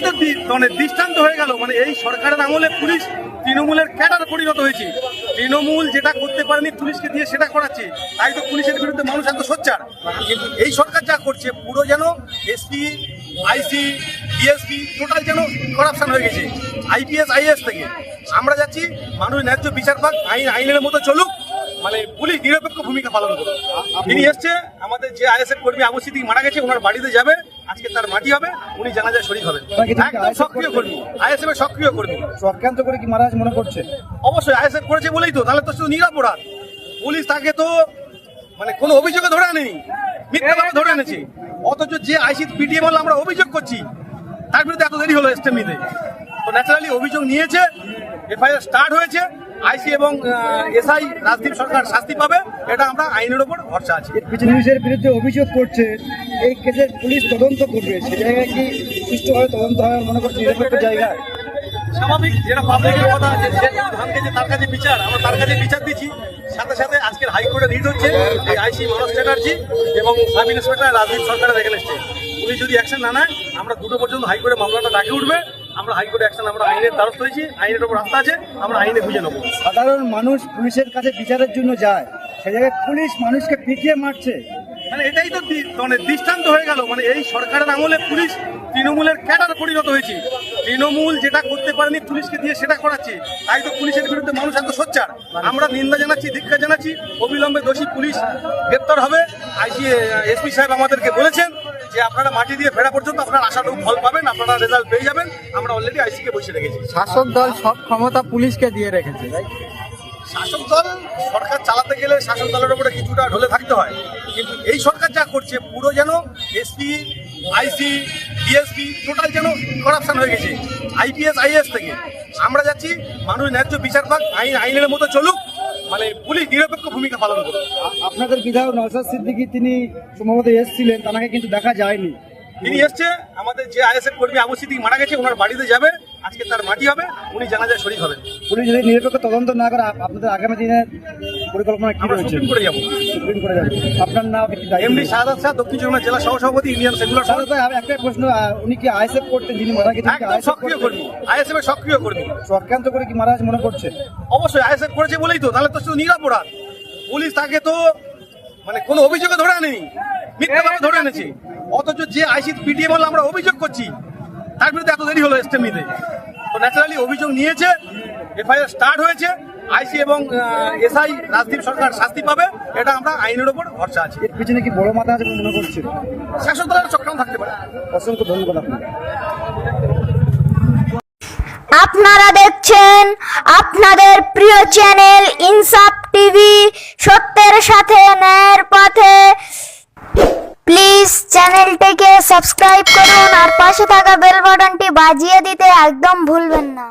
এটাই তো মানে দৃষ্টান্ত হয়ে গেল। মানে এই সরকারের আমলে পুলিশ তৃণমূলের ক্যাডার পরিণত হয়েছে। তৃণমূল যেটা করতে পারেনি পুলিশকে দিয়ে সেটা করাচ্ছে। তাই তো পুলিশের বিরুদ্ধে মানুষ এত সোচ্চার। কিন্তু এই সরকার যা করছে পুরো যেন এসপি আইসি ডিএসপি টোটাল যেন করাপশন হয়ে গেছে। আইপিএস আইএস থেকে। আমরা যাচ্ছি মানুষ ন্যায্য বিচার পাক আইন আইনের মতো চলুক। মানে পুলিশ নিরপেক্ষ ভূমিকা পালন করুক। তিনি এসছে আমাদের যে আইএসএফ কর্মী আবু সিদ্দিক মারা গেছে ওনার বাড়িতে যাবে। আজকে তার মাটি হবে উনি জানাজায় শরীর হবেন। একদম সক্রিয় কর্মী। আইএসএফ এর সক্রিয় কর্মী। চক্রান্ত করে কি মহারাজ মনে করছে? অবশ্যই আইএসএফ করেছে বলেই তো তাহলে তো শুধু নিরাপরাধ পুলিশ তাকে তো মানে কোনো অভিযোগে ধরে আনেনি। মিথ্যাভাবে ধরে এনেছে। অথচ যে আইসি পিটিএম হলো আমরা অভিযোগ করছি তার বিরুদ্ধে এত দেরি হলো নিতে তো। ন্যাচারালি অভিযোগ নিয়েছে এফআইআর স্টার্ট হয়েছে। আইসি এবং এসআই রাজদীপ সরকার শাস্তি পাবে এটা আমরা আইনের ওপর ভরসা আছি। পুলিশের বিরুদ্ধে অভিযোগ করছে এই কেসের পুলিশ তদন্ত করবে। সে জায়গায় কি সুষ্ঠুভাবে তদন্ত হয় মনে করছে নিরপেক্ষ জায়গায়। স্বাভাবিক যেটা পাবলিকের কথা যে যে ধান খেয়েছে তার কাছে বিচার আমরা তার কাছে বিচার দিচ্ছি। সাথে সাথে আজকের হাইকোর্টে রিট হচ্ছে এই আইসি মনোজ চ্যাটার্জি এবং সাব ইন্সপেক্টর রাজদীপ সরকারের এসছে পুলিশ যদি অ্যাকশন না নেয় আমরা দুটো পর্যন্ত হাইকোর্টে মামলাটা ডাকে উঠবে। আমরা হাইকোর্টে অ্যাকশন আমরা আইনের দ্বারস্থ হয়েছি আইনের ওপর রাস্তা আছে আমরা আইনে বুঝে নেব। সাধারণ মানুষ পুলিশের কাছে বিচারের জন্য যায় সে জায়গায় পুলিশ মানুষকে পিটিয়ে মারছে। মানে এটাই তো মানে দৃষ্টান্ত হয়ে গেল মানে এই সরকারের আমলে পুলিশ তৃণমূলের ক্যাডার পরিণত হয়েছে। তৃণমূল যেটা করতে পারেনি পুলিশকে দিয়ে সেটা করাচ্ছে। তাই তো পুলিশের বিরুদ্ধে মানুষ এত সোচ্চার। আমরা নিন্দা জানাচ্ছি ধিক্ষা জানাচ্ছি অবিলম্বে দোষী পুলিশ গ্রেপ্তার হবে। আইসি এসপি সাহেব আমাদেরকে বলেছেন যে আপনারা মাটি দিয়ে ফেরা পর্যন্ত আপনারা আশাটুকু ফল পাবেন আপনারা রেজাল্ট পেয়ে যাবেন। আমরা অলরেডি আইসিকে বসে রেখেছি। শাসক দল সব ক্ষমতা পুলিশকে দিয়ে রেখেছে শাসক দল সরকার চালাতে গেলে শাসক দলের উপরে কিছুটা ঢলে থাকতে হয়। কিন্তু এই সরকার যা করছে পুরো যেন এসপি আইসি ডিএসপি টোটাল যেন করাপশন হয়ে গেছে। আইপিএস আইএস থেকে। আমরা যাচ্ছি মানুষ ন্যায্য বিচার পাক আইন আইনের মতো চলুক। মানে পুলিশ নিরপেক্ষ ভূমিকা পালন করবে। আপনাদের বিধায়ক নওশাদ সিদ্দিকী তিনি সম্ভবত এসেছিলেন তাকে কিন্তু দেখা যায়নি। তিনি এসছে আমাদের যে আইএসএফ কর্মী আবু সিদ্দিক মারা গেছে ওনার বাড়িতে যাবে আজকে তার মাটি হবে উনি জানাজায় শরীর হবেন। পুলিশ যদি নিরপেক্ষ তদন্ত না করে আপনাদের আগামী দিনের পরিকল্পনা কি রয়েছে? সুপ্রিম কোর্টে যাব। সুপ্রিম করে যাবে। আপনার নাম এমডি শাহাদ শাহ দক্ষিণ চব্বিশ জেলা সহসভাপতি ইন্ডিয়ান সেকুলার তাহলে তো আমি একটা প্রশ্ন উনি কি আইএসএফ করতেন? যিনি মারা গেছেন সক্রিয় কর্মী। আইএসএফ এর সক্রিয় কর্মী। চক্রান্ত করে কি মহারাজ মনে করছে? অবশ্যই আইএসএফ করেছে বলেই তো তাহলে তো শুধু নিরাপরাধ পুলিশ তাকে তো মানে কোনো অভিযোগে ধরে আনেনি। মিথ্যাভাবে ধরে এনেছে। অথচ যে আইসি পিটিএম হলো আমরা অভিযোগ করছি তার বিরুদ্ধে এত দেরি হলো নিতে তো ন্যাচারালি অভিযোগ নিয়েছে এফআইআর স্টার্ট হয়েছে। আইসি এবং এসআই রাজদীপ সরকার শাস্তি পাবে এটা আমরা আইনের ওপর ভরসা আছে। এর পিছনে কি বড় মাথা আছে মনে করছে শাসক দলের চক্রান্ত থাকতে পারে। অসংখ্য ধন্যবাদ আপনাকে। আপনারা দেখছেন আপনাদের প্রিয় চ্যানেল ইনসাফ টিভি। সত্যের সাথে ন্যায়ের পথে। প্লিজ চ্যানেলটিকে সাবস্ক্রাইব করুন আর পাশে থাকা বেল বাটনটি বাজিয়ে দিতে একদম ভুলবেন না।